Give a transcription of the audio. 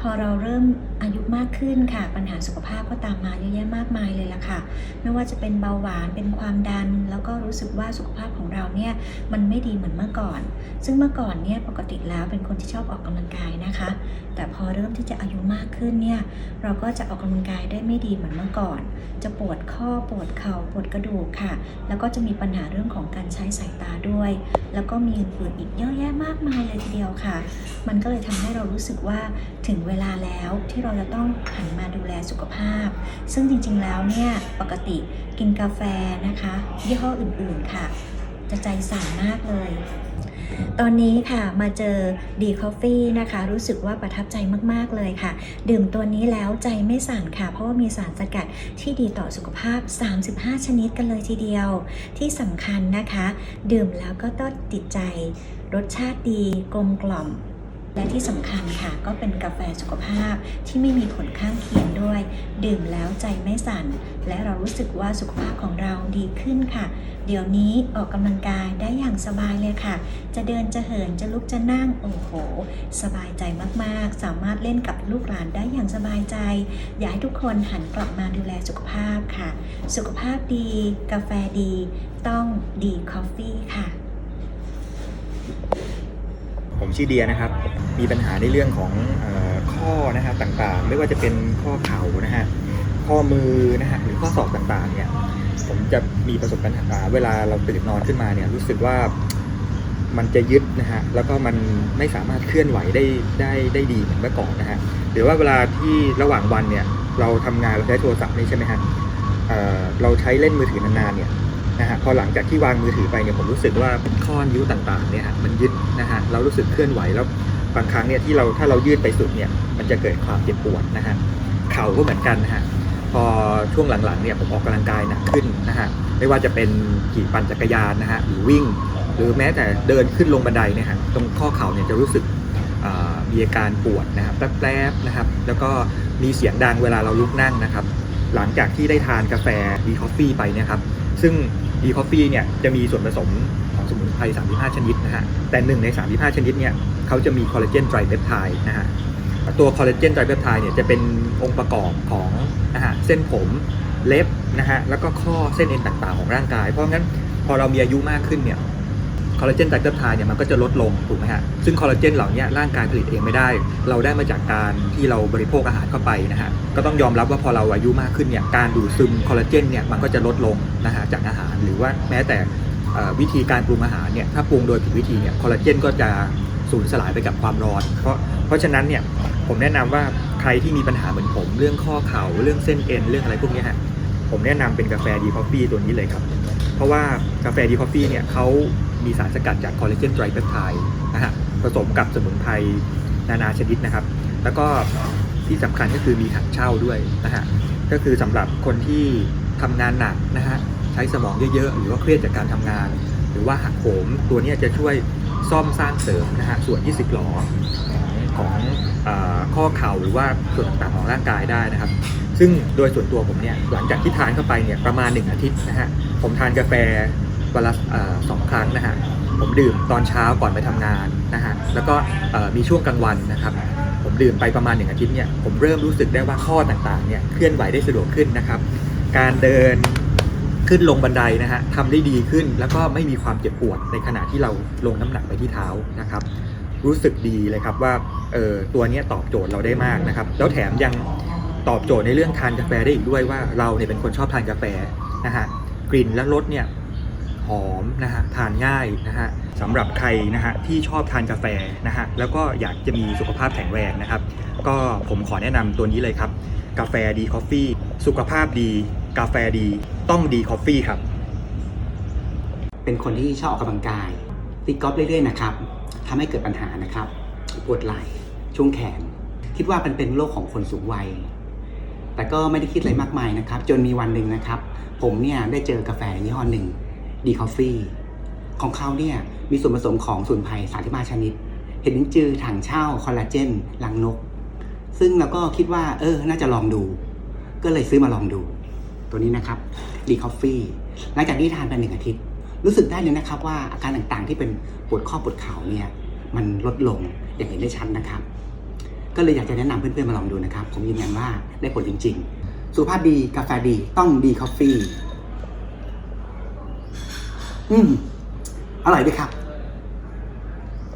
พอเราเริ่มอายุมากขึ้นค่ะ ปัญหาสุขภาพก็ตามมาเยอะแยะมากมายเลยล่ะค่ะ ไม่ว่าจะเป็นเบาหวานเป็นความดัน แล้วก็รู้สึกว่าสุขภาพของเราเนี่ยมันไม่ดีเหมือนเมื่อก่อน ซึ่งเมื่อก่อนเนี่ยปกติแล้วเป็นคนที่ชอบออกกำลังกายนะคะ แต่พอเริ่มที่จะอายุมากขึ้นเนี่ยเราก็จะออกกำลังกายได้ไม่ดีเหมือนเมื่อก่อน จะปวดข้อปวดเข่าปวดกระดูกค่ะ แล้วก็จะมีปัญหาเรื่องของการใช้สายตาด้วย แล้วก็มีอื่นๆอีกเยอะแยะมากมายเลยทีเดียวค่ะ มันก็เลยทำให้เรารู้สึกว่าถึงเวลาแล้วที่เราจะต้องหันมาดูแลสุขภาพ ซึ่งจริงๆแล้วเนี่ยปกติกินกาแฟนะคะยี่ห้ออื่นๆค่ะ จะใจสั่นมากเลย ตอนนี้ค่ะมาเจอดีคอฟฟี่นะคะ รู้สึกว่าประทับใจมากๆเลยค่ะ ดื่มตัวนี้แล้วใจไม่สั่นค่ะ เพราะว่ามีสารสกัดที่ดีต่อสุขภาพ 35 ชนิดกันเลยทีเดียว ที่สำคัญนะคะ ดื่มแล้วก็ต้องติดใจ รสชาติดีกลมกล่อม และที่สำคัญค่ะก็เป็นกาแฟสุขภาพที่ไม่มีผลข้างเคียงด้วย ดื่มแล้วใจไม่สั่น และเรารู้สึกว่าสุขภาพของเราดีขึ้นค่ะ เดี๋ยวนี้ออกกำลังกายได้อย่างสบายเลยค่ะ จะเดินจะเหินจะลุกจะนั่งโอ้โห สบายใจมากๆ สามารถเล่นกับลูกหลานได้อย่างสบายใจ อยากให้ทุกคนหันกลับมาดูแลสุขภาพค่ะ สุขภาพดี กาแฟดี ต้องดีคอฟฟี่ค่ะ ผมชื่อเดียนะครับ มีปัญหาในเรื่องของออข้อนะฮะต่างๆ ไม่ว่าจะเป็นข้อเข่านะฮะข้อมือนะฮะหรือข้อศอกต่างๆเนี่ยผมจะมีประสบปัญหาเวลาเราตื่นนอนขึ้นมาเนี่ยรู้สึกว่ามันจะยึดนะฮะแล้วก็มันไม่สามารถเคลื่อนไหวได้ได้ได้ดีเหมือนเมื่อก่อนนะฮะหรือว่าเวลาที่ระหว่างวันเนี่ยเราทำงานเราใช้โทรศัพท์นี่ใช่ไหมฮะเเราใช้เล่นมือถือนานๆเนี่ย นะฮะพอหลังจากที่วางมือถือไปเนี่ยผมรู้สึกว่าข้อนิ้วต่างๆเนี่ยฮะมันยึดนะฮะเรารู้สึกเคลื่อนไหวแล้วบางครั้งเนี่ยที่เราถ้าเรายืดไปสุดเนี่ยมันจะเกิดความเจ็บปวดนะฮะเข่าก็เหมือนกันนะฮะพอช่วงหลังๆเนี่ยผมออกกำลังกายหนักขึ้นนะฮะไม่ว่าจะเป็นขี่ปั่นจักรยานนะฮะหรือวิ่ง หรือแม้แต่เดินขึ้นลงบันไดเนี่ยฮะตรงข้อเข่าเนี่ยจะรู้สึกมีอาการปวดนะครับแป๊บๆนะครับ แล้วก็มีเสียงดังเวลาเราลุกนั่งนะครับ หลังจากที่ได้ทานกาแฟดีคอฟฟี่ไปนี่ยครับ ซึ่ง ดีคอฟฟี่เนี่ยจะมีส่วนผสมของสมุนไพร 35 ชนิดนะฮะ แต่หนึ่งใน 35 ชนิดเนี่ยเขาจะมีคอลลาเจนไตรเปปไทด์นะฮะ ตัวคอลลาเจนไตรเปปไทด์เนี่ยจะเป็นองค์ประกอบของนะฮะเส้นผมเล็บนะฮะ แล้วก็ข้อเส้นเอ็นต่างๆของร่างกาย เพราะงั้นพอเรามีอายุมากขึ้นเนี่ย คอลลาเจนไตรเปปไทด์เนี่ยมันก็จะลดลงถูกไหมฮะซึ่งคอลลาเจนเหล่านี้ร่างกายผลิตเองไม่ได้ เราได้มาจากการที่เราบริโภคอาหารเข้าไปนะฮะก็ต้องยอมรับว่าพอเราอายุมากขึ้นเนี่ยการดูดซึมคอลลาเจนเนี่ยมันก็จะลดลงนะฮะจากอาหาร หรือว่าแม้แต่วิธีการปรุงอาหารเนี่ยถ้าปรุงโดยผิดวิธีเนี่ยคอลลาเจนก็จะสูญสลายไปกับความร้อน เพราะเพราะฉะนั้นเนี่ยผมแนะนำว่าใครที่มีปัญหาเหมือนผม เรื่องข้อเข่าเรื่องเส้นเอ็นเรื่องอะไรพวกนี้ฮะผมแนะนำเป็นกาแฟดีคอฟฟี่ตัวนี้เลยครับ เพราะว่ากาแฟดีคอฟฟี่เนี่ยเขา มีสารสกัดจากคอลลาเจนไตรเปปไทด์นะฮะผสมกับสมุนไพรนานาชนิดนะครับ แล้วก็ที่สำคัญก็คือมีถังเช่าด้วยนะฮะก็คือสำหรับคนที่ทำงานหนักนะฮะใช้สมองเยอะๆ หรือว่าเครียดจากการทำงาน หรือว่าหักโหมตัวนี้จะช่วยซ่อมสร้างเสริมนะฮะส่วนที่สึกหรอของอข้อเข่าหรือว่าส่วนต่างๆของร่างกายได้นะครับ ซึ่งโดยส่วนตัวผมเนี่ยหลังจากที่ทานเข้าไปเนี่ยประมาณ 1 อาทิตย์นะฮะผมทานกาแฟ วันละสองครั้งนะฮะผมดื่มตอนเช้าก่อนไปทำงานนะฮะแล้วก็มีช่วงกลางวันนะครับ ผมดื่มไปประมาณ1อาทิตย์เนี่ยผมเริ่มรู้สึกได้ว่าข้อต่างๆเนี่ยเคลื่อนไหวได้สะดวกขึ้นนะครับ การเดินขึ้นลงบันไดนะฮะทำได้ดีขึ้นแล้วก็ไม่มีความเจ็บปวดในขณะที่เราลงน้ำหนักไปที่เท้านะครับ รู้สึกดีเลยครับว่าเออตัวนี้ตอบโจทย์เราได้มากนะครับ แล้วแถมยังตอบโจทย์ในเรื่องทานกาแฟได้อีกด้วยว่าเราเนี่ยเป็นคนชอบทานกาแฟนะฮะกลิ่นและรสเนี่ย หอมนะฮะทานง่ายนะฮะสำหรับใครนะฮะที่ชอบทานกาแฟนะฮะแล้วก็อยากจะมีสุขภาพแข็งแรงนะครับ ก็ผมขอแนะนำตัวนี้เลยครับ กาแฟดีคอฟฟี่สุขภาพดี กาแฟดีต้องดีคอฟฟี่ครับ เป็นคนที่ชอบออกกำลังกายตีกอล์ฟเรื่อยๆนะครับทำให้เกิดปัญหานะครับปวดไหล่ช่วงแขน คิดว่าเป็นเป็นโรคของคนสูงวัย แต่ก็ไม่ได้คิดอะไรมากมายนะครับ จนมีวันหนึ่งนะครับ ผมเนี่ยได้เจอกาแฟยี่ห้อหนึ่ง ดีคอฟฟี่ของเขาเนี่ยมีส่วนผสมของส่วนไผ่สารที่มาชนิด เห็นจือถังเช่าคอลลาเจนลังนก ซึ่งเราก็คิดว่า เออ น่าจะลองดู ก็เลยซื้อมาลองดู ตัวนี้นะครับดีคอฟฟี่หลังจากที่ทานไปหนึ่งอาทิตย์ รู้สึกได้เลยนะครับว่าอาการต่างๆที่เป็นปวดข้อปวดเข่าเนี่ยมันลดลงอย่างเห็นได้ชัดนนะครับ ก็เลยอยากจะแนะนำเพื่อนๆมาลองดูนะครับ ผมยืนยันว่าได้ผลจริง ๆ สุขภาพดีกาแฟดีต้องดีคอฟฟี่ อืมอร่อยด้วครับ